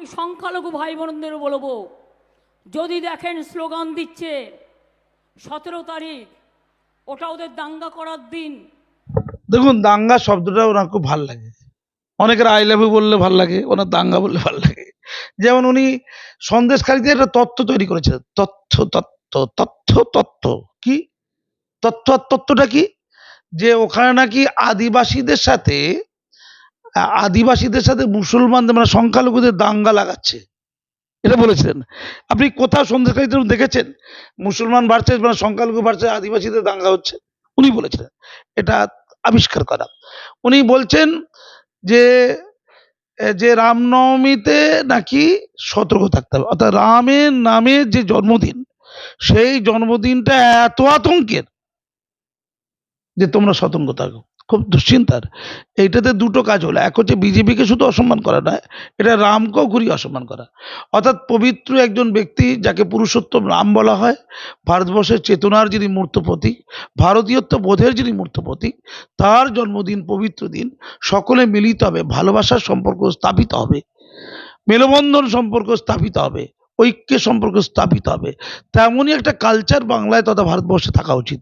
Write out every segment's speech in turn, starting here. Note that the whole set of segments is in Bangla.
আমি সংখ্যালঘু ভাই বোনদের বলব, যদি দেখেন স্লোগান দিচ্ছে, সতেরো তারিখ, ওটা ওদের দাঙ্গা করার দিন। দেখুন, দাঙ্গা শব্দটা ওনার খুব ভালো লাগে। অনেকের আই লাভ বললে ভালো লাগে, ওনার দাঙ্গা বললে ভালো লাগে। যেমন উনি সন্দেশকারীদের একটা তত্ত্ব তৈরি করেছিলেন তথ্য তত্ত্ব তথ্য তত্ত্ব। কি? তথ্য তত্ত্বটা কি? যে ওখানে নাকি আদিবাসীদের সাথে আদিবাসীদের সাথে মুসলমানদের মানে সংখ্যালঘুদের দাঙ্গা লাগাচ্ছে। এটা বলেছিলেন। আপনি কোথাও সন্দেশখালীতে দেখেছেন, মুসলমান বাড়ছে মানে সংখ্যালঘু বাড়ছে, আদিবাসীদের দাঙ্গা হচ্ছে। উনি বলেছিলেন, এটা আবিষ্কার করা। উনি বলছেন যে যে রামনবমীতে নাকি সতর্ক থাকতে হবে। অর্থাৎ রামের নামের যে জন্মদিন, সেই জন্মদিনটা এত আতঙ্কের যে তোমরা সতর্ক থাকো। খুব দুশ্চিন্তার। এইটাতে দুটো কাজ হলো। এক হচ্ছে বিজেপিকে শুধু অসম্মান করা নয়, এটা রামকেও ঘুরি অসম্মান করা। অর্থাৎ পবিত্র একজন ব্যক্তি যাকে পুরুষোত্তম রাম বলা হয়, ভারতবর্ষের চেতনার যিনি মূর্ত প্রতীক ভারতীয়ত্ব বোধের যিনি মূর্ত প্রতীক তার জন্মদিন, পবিত্র দিন সকলে মিলিত হবে, ভালোবাসার সম্পর্ক স্থাপিত হবে, মেলবন্ধন সম্পর্ক স্থাপিত হবে, ঐক্যের সম্পর্ক স্থাপিত হবে। তেমনই একটা কালচার বাংলায় তথা ভারতবর্ষে থাকা উচিত।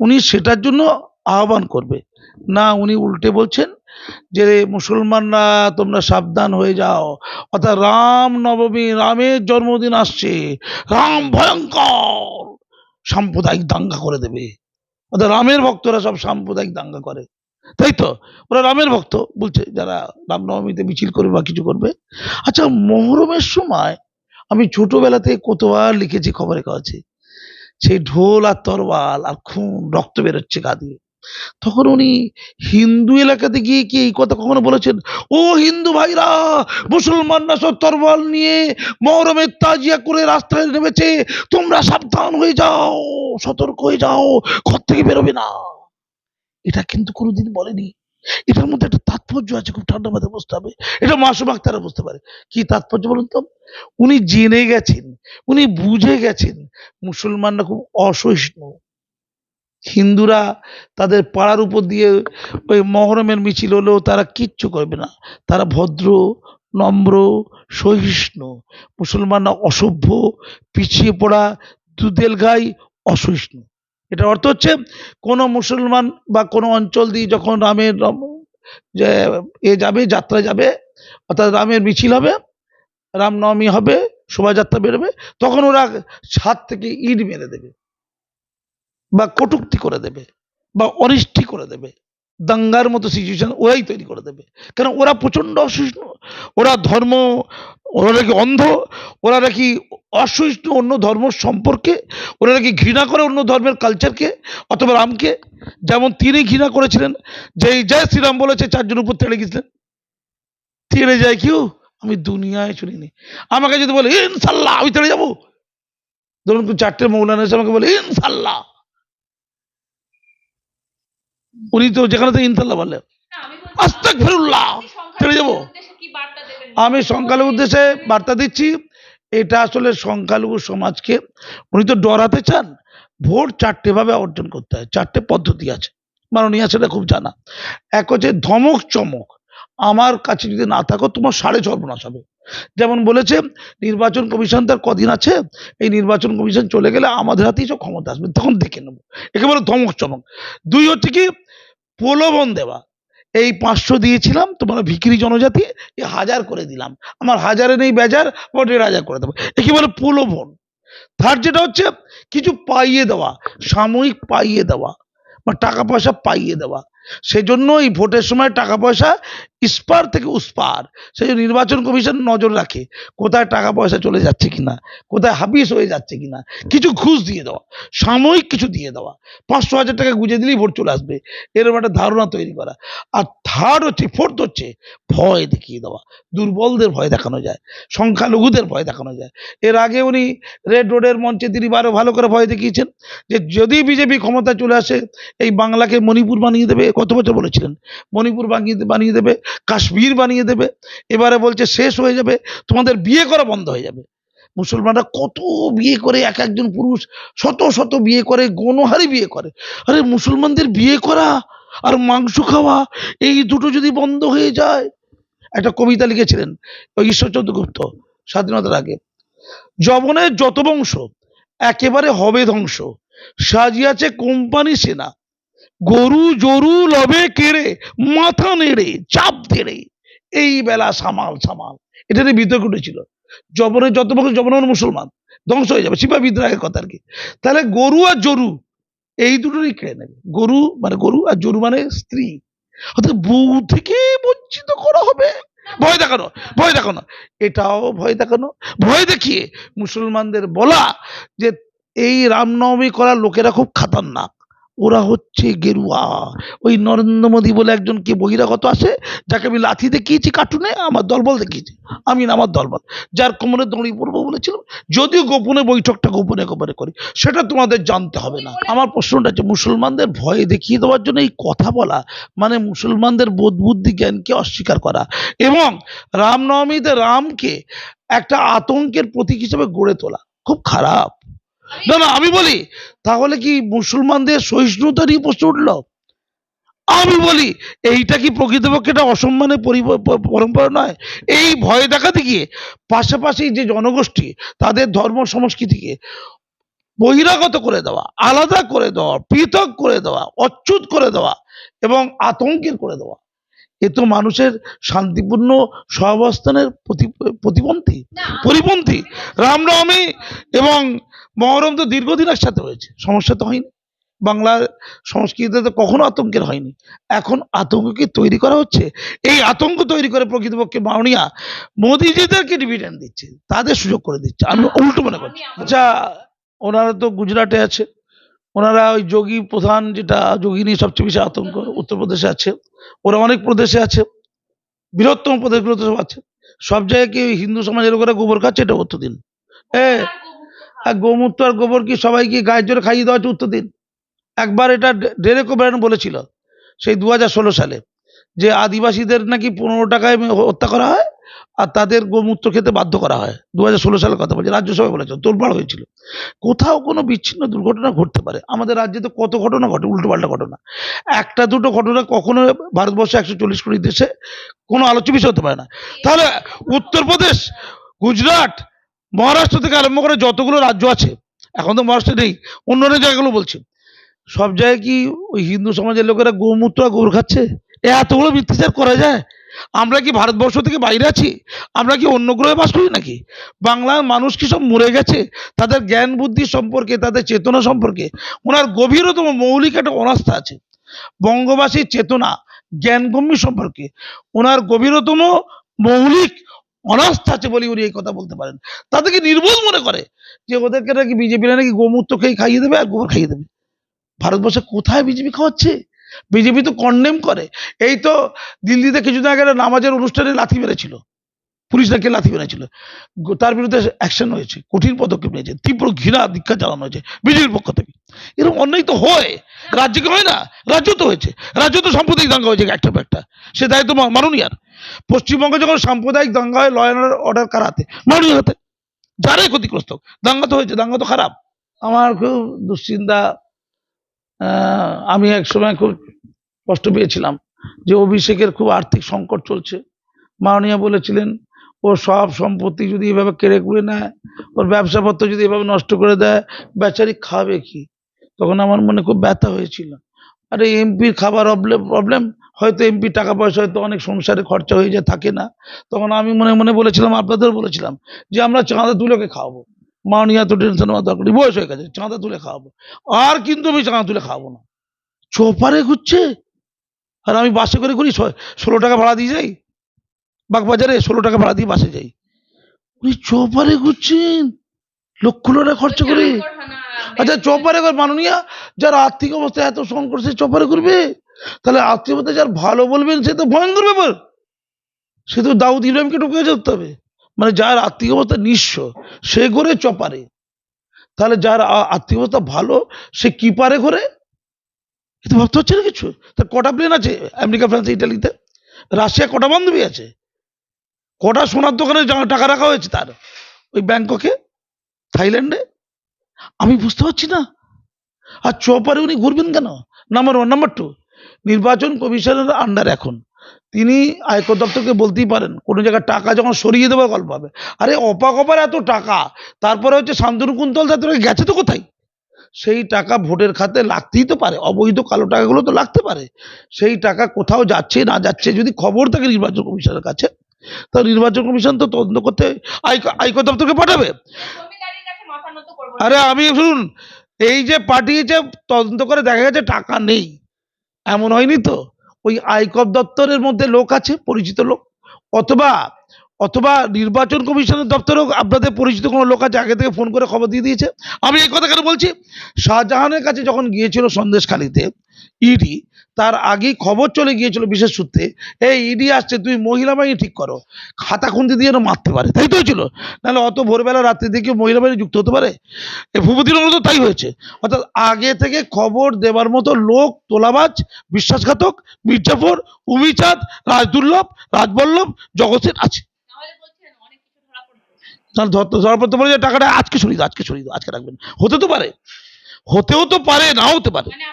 উনি সেটার জন্য আহ্বান করবে। না, উনি উল্টে বলছেন যে মুসলমানরা, তোমরা সাবধান হয়ে যাও। অর্থাৎ রাম নবমী, রামের জন্মদিন আসছে। রাম ভয়ঙ্কর সাম্প্রদায়িক দাঙ্গা করে দেবে। অর্থাৎ রামের ভক্তরা সব সাম্প্রদায়িক দাঙ্গা করে। তাই তো? ওরা রামের ভক্ত বলছে, যারা রামনবমীতে মিছিল করবে বা কিছু করবে। আচ্ছা মহরমের সময় আমি ছোটবেলা থেকে কতবার লিখেছি খবরে কাগজে সেই ঢোল আর তরোয়াল আর খুন, রক্ত বেরোচ্ছে গা দিয়ে। তখন উনি হিন্দু এলাকাতে গিয়ে কি এই কথা কখনো বলেছেন? ও হিন্দু ভাইরা, মুসলমানরা সব তরোয়াল নিয়ে মহরমের তাজিয়া করে রাস্তায় নেমেছে। তোমরা সাবধান হয়ে যাও, সতর্ক হয়ে যাও, ঘর থেকে বেরোবে না। এটা কিন্তু কোনোদিন বলেনি। এটার মধ্যে একটা তাৎপর্য আছে, খুব ঠান্ডা মাথায় বুঝতে হবে। এটা মাসুম আক্তারা বুঝতে পারে। কি তাৎপর্য বলুন তো? উনি জেনে গেছেন, উনি বুঝে গেছেন, মুসলমানরা খুব অসহিষ্ণু। হিন্দুরা তাদের পাড়ার উপর দিয়ে ওই মহরমের মিছিল হলেও তারা কিচ্ছু করবে না। তারা ভদ্র, নম্র, সহিষ্ণু। মুসলমানরা অসভ্য, পিছিয়ে পড়া দুদেল গাই, অসহিষ্ণু। এটার অর্থ হচ্ছে কোনো মুসলমান বা কোনো অঞ্চল দিয়ে যখন রামের এ যাবে, যাত্রা যাবে, অর্থাৎ রামের মিছিল হবে, রামনবমী হবে, শোভাযাত্রা বেরোবে, তখন ওরা ছাদ থেকে ইট মেরে দেবে। বা কটুক্তি করে দেবে বা অনিষ্টি করে দেবে, দাঙ্গার মতো সিচুয়েশন ওরাই তৈরি করে দেবে। কারণ ওরা প্রচণ্ড অসহিষ্ণু, ওরা ধর্ম, ওরা নাকি অন্ধ, ওরা নাকি অসহিষ্ণু অন্য ধর্ম সম্পর্কে, ওরা নাকি ঘৃণা করে অন্য ধর্মের কালচারকে অথবা রামকে? যেমন তিনি ঘৃণা করেছিলেন যে জয় শ্রীরাম বলেছে, চারজন উপর তেড়ে গেছিলেন। তেড়ে যায় কেউ? আমি দুনিয়ায় শুনিনি আমাকে যদি বলে, ইনশাল্লাহ, আমি তেড়ে যাব। ধরুন চারটে মৌলানা এসে আমাকে বলে, ইনশাল্লাহ। উনি তো যেখানে তো ইনশাল্লাহ বলে আস্তাক ফিরুল্লাহ তেড়ে যাব আমি সংখ্যালঘু উদ্দেশ্যে বার্তা দিচ্ছি এটা আসলে সংখ্যালঘু সমাজকে উনি তো ডরাতে চান ভোট চারটে ভাবে অর্জন করতে হয় চারটে পদ্ধতি আছে। মাননীয় সেটা খুব জানা। এক হচ্ছে ধমক চমক। আমার কাছে যদি না থাকো তোমার সাড়ে সর্বনাশ হবে। যেমন বলেছে নির্বাচন কমিশন তার কদিন আছে এই নির্বাচন কমিশন চলে গেলে আমাদের হাতেই সব ক্ষমতা আসবে তখন দেখে নেব। একেবারে ধমক চমক। দুই হচ্ছে কি প্রলোভন দেওয়া। এই পাঁচশো দিয়েছিলাম তোমার ভিকিরি জনজাতি হাজার করে দিলাম। আমার হাজারে নেই বেজার বা দেড় হাজার করে দেবো। একে বলে প্রলোভন? থার্ড যেটা হচ্ছে, কিছু পাইয়ে দেওয়া, সাময়িক পাইয়ে দেওয়া, বা টাকা পয়সা পাইয়ে দেওয়া। সেজন্য এই ভোটের সময় টাকা পয়সা ইস্পার থেকে উস্পার। সেই নির্বাচন কমিশন নজর রাখে, কোথায় টাকা পয়সা চলে যাচ্ছে কিনা, কোথায় হাবিস হয়ে যাচ্ছে কিনা, কিছু ঘুষ দিয়ে দেওয়া, সাময়িক কিছু দিয়ে দেওয়া। পাঁচশো হাজার টাকা গুঁজে দিলেই ভোট চলে আসবে। এরকম একটা ধারণা তৈরি করা। আর থার্ড হচ্ছে ফোর্থ হচ্ছে, ভয় দেখিয়ে দেওয়া। দুর্বলদের ভয় দেখানো যায়। সংখ্যালঘুদের ভয় দেখানো যায়। এর আগে উনি রেড রোডের মঞ্চে তিনি বারো ভালো করে ভয় দেখিয়েছেন যে, যদি বিজেপি ক্ষমতায় চলে আসে, এই বাংলাকে মণিপুর বানিয়ে দেবে, কত বছর বলেছিলেন? মণিপুর বানিয়ে বানিয়ে দেবে কাশ্মীর বানিয়ে দেবে। এবারে বলছে শেষ হয়ে যাবে, তোমাদের বিয়ে করা বন্ধ হয়ে যাবে। মুসলমানরা কত বিয়ে করে, এক একজন পুরুষ শত শত বিয়ে করে, গণহারে বিয়ে করে। আরে মুসলমানদের বিয়ে করা আর মাংস খাওয়া, এই দুটো যদি বন্ধ হয়ে যায়। একটা কবিতা লিখেছিলেন, ওই ঈশ্বরচন্দ্র গুপ্ত স্বাধীনতার আগে। যবনের যত বংশ, একেবারে হবে ধ্বংস। সাজিয়াছে কোম্পানি সেনা গরু জরু লবে কেড়ে, মাথা নেড়ে, চাপ দেড়ে এই বেলা সামাল সামাল। এটা নিয়ে বিতর্ক উঠেছিল। জবনের যত বংশ জবনের মুসলমান, ধ্বংস হয়ে যাবে। সিপা বিদ্রোহের কথা আর কি। তাহলে গরু আর জরু, এই দুটোরই কেড়ে নেবে। গরু মানে গরু আর জরু মানে স্ত্রী। অর্থাৎ বউ থেকে বঞ্চিত করা হবে। ভয় দেখানো ভয় দেখানো। এটাও ভয় দেখানো। ভয় দেখিয়ে মুসলমানদের বলা যে এই রামনবমী করা লোকেরা খুব খাতারনাক। ওরা হচ্ছে গেরুয়া। ওই নরেন্দ্র মোদী বলে একজন কি বহিরাগত আছে, যাকে আমি লাথি দেখিয়েছি কার্টুনে, আমার দলবল দেখিয়েছি। আমি না, আমার দলবল। যার কোমরে দড়ি পড়ব বলেছিলাম, যদিও গোপনে বৈঠকটা গোপনে গোপনে করি, সেটা তোমাদের জানতে হবে না। আমার প্রশ্নটা হচ্ছে, মুসলমানদের ভয় দেখিয়ে দেওয়ার জন্য এই কথা বলা মানে মুসলমানদের বোধ বুদ্ধি জ্ঞানকে অস্বীকার করা এবং রামনবমীতে রামকে একটা আতঙ্কের প্রতীক হিসেবে গড়ে তোলা, খুব খারাপ। না না, আমি বলি, তাহলে কি মুসলমানদের সহিষ্ণুতা প্রশ্ন উঠল? আমি বলি, এইটা কি প্রকৃতপক্ষে এটা অসম্মানের পরম্পরা নয়? এই ভয় দেখাতে গিয়ে পাশাপাশি যে জনগোষ্ঠী, তাদের ধর্ম সংস্কৃতিকে বহিরাগত করে দেওয়া, আলাদা করে দেওয়া, পৃথক করে দেওয়া, অচ্যুত করে দেওয়া এবং আতঙ্কের করে দেওয়া এ তো মানুষের শান্তিপূর্ণ সহাবস্থানের প্রতি প্রতিপন্থী পরিপন্থী। রামনবমী এবং মহরম তো দীর্ঘদিন একসাথে হয়েছে সমস্যা তো হয়নি। বাংলার সংস্কৃতিতে তো কখনো আতঙ্কের হয়নি। এখন আতঙ্ককে তৈরি করা হচ্ছে। এই আতঙ্ক তৈরি করে প্রকৃতপক্ষে মাননীয়া মোদিজিদেরকে ডিভিডেন্ড দিচ্ছে তাদের সুযোগ করে দিচ্ছে। আমি উল্টো মনে করছি আচ্ছা ওনারা তো গুজরাটে আছে। ওনারা ওই যোগী প্রধান যেটা, যোগী নিয়ে সবচেয়ে বেশি আতঙ্ক, উত্তরপ্রদেশে আছে। ওরা অনেক প্রদেশে আছে, বৃহত্তম প্রদেশগুলোতে সব আছে। সব জায়গায় কি হিন্দু সমাজের লোকেরা গোবর খাচ্ছে? এটা উত্তর দিন। হ্যাঁ আর গোমূত্র আর গোবর কি সবাইকে গায়ের জোরে খাইয়ে দেওয়া উত্তর দিন? একবার এটা ডেরেক ওব্রায়ন বলেছিল, সেই দু হাজার ষোলো সালে, যে আদিবাসীদের নাকি পনেরো টাকায় হত্যা করা হয় আর তাদের গোমূত্র খেতে বাধ্য করা হয়। দু হাজার সালের কথা বলছি, রাজ্যসভায় বলেছে তোলপাড় হয়েছিল। কোথাও কোনো বিচ্ছিন্ন দুর্ঘটনা ঘটতে পারে। আমাদের রাজ্যে তো কত ঘটনা ঘটে, উল্টোপাল্টা ঘটনা। একটা দুটো ঘটনা কখনো ভারতবর্ষে একশো চল্লিশ কোটি দেশে কোনো আলোচ্য বিষয় হতে পারে না। তাহলে উত্তরপ্রদেশ, গুজরাট, মহারাষ্ট্র থেকে আরম্ভ করে যতগুলো রাজ্য আছে, এখন তো মহারাষ্ট্রে নেই, অন্য অন্য জায়গাগুলো বলছি। সব জায়গায় কি ওই হিন্দু সমাজের লোকেরা গোমূত্র গোবর খাচ্ছে? এতগুলো মিথ্যাচার করা যায়? আমরা কি ভারতবর্ষ থেকে বাইরে আছি? আমরা কি অন্য গ্রহে বাস করি নাকি? বাংলার মানুষ কি সব মরে গেছে? তাদের জ্ঞান, বুদ্ধি সম্পর্কে, তাদের চেতনা সম্পর্কে ওনার গভীরতম মৌলিক একটা অনাস্থা আছে। বঙ্গবাসীর চেতনা জ্ঞানগম্যী সম্পর্কে ওনার গভীরতম মৌলিক অনাস্থা আছে বলে উনি এই কথা বলতে পারেন। তাদেরকে নির্বোধ মনে করে যে ওদেরকে নাকি বিজেপিরা নাকি গোমূত্র খেয়ে খাইয়ে দেবে আর গোবর খাইয়ে দেবে। ভারতবর্ষে কোথায় বিজেপি খাওয়াচ্ছে? বিজেপি তো কন্ডেম করে। এই তো দিল্লিতে কিছুদিন আগে নামাজের অনুষ্ঠানে লাথি মেরেছিল। পুলিশ নাকি লাথি মেরেছিল। তার বিরুদ্ধে অ্যাকশন হয়েছে, কঠিন পদক্ষেপ নিয়েছে, তীব্র ঘৃণা দীক্ষা চালানো হয়েছে বিজেপির পক্ষ থেকে। এরকম অন্যায় তো হয়, রাজ্যে কি হয় না? রাজ্য তো হয়েছে, রাজ্য তো সাম্প্রদায়িক দাঙ্গা হয়েছে একটা একটা সে দায়িত্ব মা- আর। পশ্চিমবঙ্গে যখন সাম্প্রদায়িক দাঙ্গা হয় ল অ্যান্ড অর্ডার কারাতে মাননীয় হাতে। যারাই ক্ষতিগ্রস্ত দাঙ্গা তো হয়েছে, দাঙ্গা তো খারাপ। আমার খুব দুশ্চিন্তা আমি এক সময় খুব কষ্ট পেয়েছিলাম যে অভিষেকের খুব আর্থিক সংকট চলছে। মাননীয় বলেছিলেন, ও সব সম্পত্তি যদি এভাবে কেড়ে কুড়ে নেয়, ওর ব্যবসাপত্র যদি এভাবে নষ্ট করে দেয়, বেচারি খাবে কি? তখন আমার মনে খুব ব্যথা হয়েছিল। আরে, এমপির খাবার প্রবলেম হয়তো এমপি টাকা পয়সা হয়তো অনেক সংসারে খরচা হয়ে যায়, থাকে না। তখন আমি মনে মনে বলেছিলাম আপনাদের বলেছিলাম যে, আমরা চাঁদা তুলেকে খাওয়াবো। মাননীয় তো টেনশন হওয়ার দরকার বয়স হয়ে গেছে, চাঁদা তুলে খাওয়াবো। আর কিন্তু আমি চাঁদা তুলে খাওয়াবো না। চোপারে ঘুরছে আর আমি বাসে করে করি ষোলো টাকা ভাড়া দিয়ে যাই। বাগবাজারে ষোলো টাকা ভাড়া দিয়ে বাসে যাই। উনি চোপারে ঘুরছেন, লক্ষ টাকা খরচা করে। আচ্ছা চোপারে মাননীয়া, যার আর্থিক অবস্থা এত সংকট, সে চোপারে করবে তাহলে আর্থিক অবস্থা যার ভালো বলবেন, সে তো ভয়ঙ্কর ব্যাপার। সে তো দাউদ ইব্রাহিমকে ঢুকে যেতে হবে। মানে যার আর্থিক অবস্থা নিঃস্ব, সে করে চপারে। তাহলে যার আর্থিক অবস্থা ভালো, সে কি পারে করে এ তো ভাবতে হচ্ছে না কিছু? তার কটা প্লেন আছে আমেরিকা, ফ্রান্স, ইটালিতে? রাশিয়া কটা বান্ধবী আছে? কটা সোনার দোকানে টাকা রাখা হয়েছে তার? ওই ব্যাংককে? থাইল্যান্ডে? আমি বুঝতে পারছি না। আর চপারে উনি ঘুরবেন কেন? নাম্বার ওয়ান নাম্বার টু নির্বাচন কমিশনের আন্ডার এখন। তিনি আয়কর দপ্তরকে বলতেই পারেন, কোনো জায়গায় টাকা যখন সরিয়ে দেওয়ার গল্প হবে। আরে অপাক অপার এত টাকা। তারপরে হচ্ছে শান্তনু কুন্তল তাদের গেছে তো কোথায়? সেই টাকা ভোটের খাতে লাগতেই তো পারে। অবৈধ কালো টাকাগুলো তো লাগতে পারে। সেই টাকা কোথাও যাচ্ছে, না যাচ্ছে যদি খবর থাকে নির্বাচন কমিশনের কাছে, তা নির্বাচন কমিশন তো তদন্ত করতে আয়ক- আয়কর দপ্তরকে পাঠাবে। আরে আমি শুনুন, এই যে পাঠিয়েছে, তদন্ত করে দেখা গেছে টাকা নেই। এমন হয়নি তো? ওই আয়কর দপ্তরের মধ্যে লোক আছে, পরিচিত লোক? অথবা অথবা নির্বাচন কমিশনের দপ্তরেও আপনাদের পরিচিত কোনো লোক আছে, আগে থেকে ফোন করে খবর দিয়ে দিয়েছে। আমি এই কথা কেন বলছি? শাহজাহানের কাছে যখন গিয়েছিল সন্দেশখালিতে ইডি তার আগেই খবর চলে গিয়েছিল বিশেষ সূত্রে, এই ইডি আসছে, তুই মহিলা বাহিনী ঠিক করো। খাতা খুন্তি দিয়ে মারতে পারে। তাই তো হয়েছিল। নাহলে অত ভোরবেলা, রাত্রি থেকে মহিলা বাহিনী যুক্ত হতে পারে? এই ভূপতির তো তাই হয়েছে। অর্থাৎ আগে থেকে খবর দেওয়ার মতো লোক তোলাবাজ, বিশ্বাসঘাতক মির্জাফর, উমিচাঁদ, রাজদুর্লভ, রাজবল্লভ, জগৎসেন আছে নাহলে বলছেন অনেক কিছু ধরা পড়বে তাহলে ধরার পর তো বলে যে টাকাটা আজকে সরিয়ে দাও আজকে সরিয়ে দাও আজকে রাখবেন হতে তো পারে। হতেও তো পারে নাও হতে পারে। মানে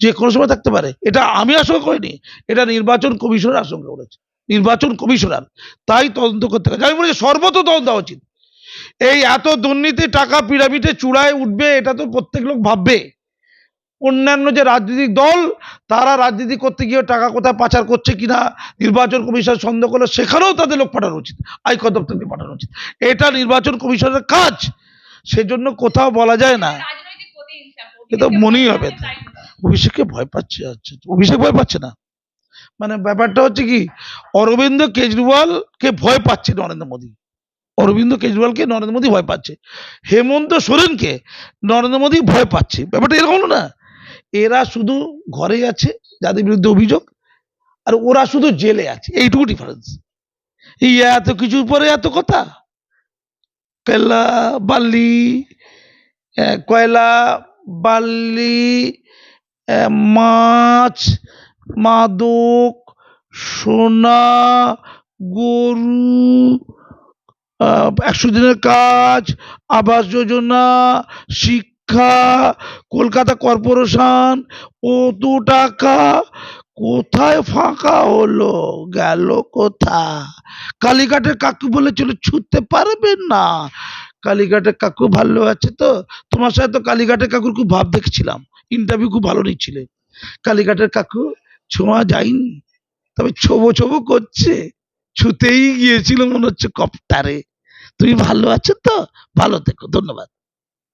যে কোনো সময় থাকতে পারে। এটা আমি আশঙ্কা করিনি। এটা নির্বাচন কমিশনের আশঙ্কা করেছে। নির্বাচন কমিশনার। তাই তদন্ত করতে আমি বলেছি সর্বত তদন্ত উচিত। এই এত দুর্নীতি টাকা পিরামিডে চূড়ায় উঠবে এটা তো প্রত্যেক লোক ভাববে। অন্যান্য যে রাজনৈতিক দল তারা রাজনীতি করতে গিয়ে টাকা কোথায় পাচার করছে কিনা নির্বাচন কমিশন সন্দেহ করলে সেখানেও তাদের লোক পাঠানো উচিত আয়কর দপ্তরকে পাঠানো উচিত। এটা নির্বাচন কমিশনের কাজ সেজন্য কোথাও বলা যায় না। রাজনৈতিক প্রতিহিংসা এ তো মনেই হবে। অভিষেককে ভয় পাচ্ছে আচ্ছা অভিষেক ভয় পাচ্ছে না? মানে ব্যাপারটা হচ্ছে কি অরবিন্দ কেজরিওয়ালকে ভয় পাচ্ছে নরেন্দ্র মোদী। অরবিন্দ কেজরিওয়ালকে নরেন্দ্র মোদী ভয় পাচ্ছে। হেমন্ত সোরেনকে নরেন্দ্র মোদী ভয় পাচ্ছে। ব্যাপারটা এরকম না? এরা শুধু ঘরে আছে যাদের বিরুদ্ধে অভিযোগ আর ওরা শুধু জেলে আছে। এইটুকু ডিফারেন্স এই এত কিছুর পরে এত কথা? কয়লা বালি আহ, কয়লা বালি মাছ মাদক সোনা গরু একশো দিনের কাজ আবাস যোজনা শিক্ষা কলকাতা কর্পোরেশন কত টাকা। কোথায় ফাঁকা হলো, গেল কোথা কালীঘাটের কাকু বলেছিল ছুটতে পারবেন না। কালীঘাটের কাকু ভালো আছে তো? তোমার সাথে তো কালীঘাটের কাকুর খুব ভাব দেখছিলাম। ইন্টারভিউ খুব ভালো নিচ্ছিলে। কালীঘাটের কাকু, ছোঁয়া যায়নি? তবে ছোবো ছোবো করছে। ছুতেই গিয়েছিল মনে হচ্ছে কপ্টারে তুমি ভালো আছো তো? ভালো থেকো, ধন্যবাদ।